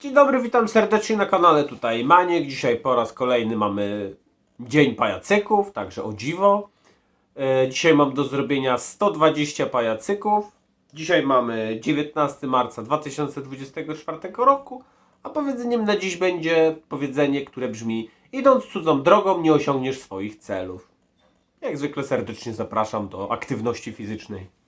Dzień dobry, witam serdecznie na kanale tutaj Maniek. Dzisiaj po raz kolejny mamy Dzień Pajacyków, także o dziwo. E, dzisiaj mam do zrobienia 120 pajacyków. Dzisiaj mamy 19 marca 2024 roku, a powiedzeniem na dziś będzie powiedzenie, które brzmi Idąc cudzą drogą nie osiągniesz swoich celów. Jak zwykle serdecznie zapraszam do aktywności fizycznej.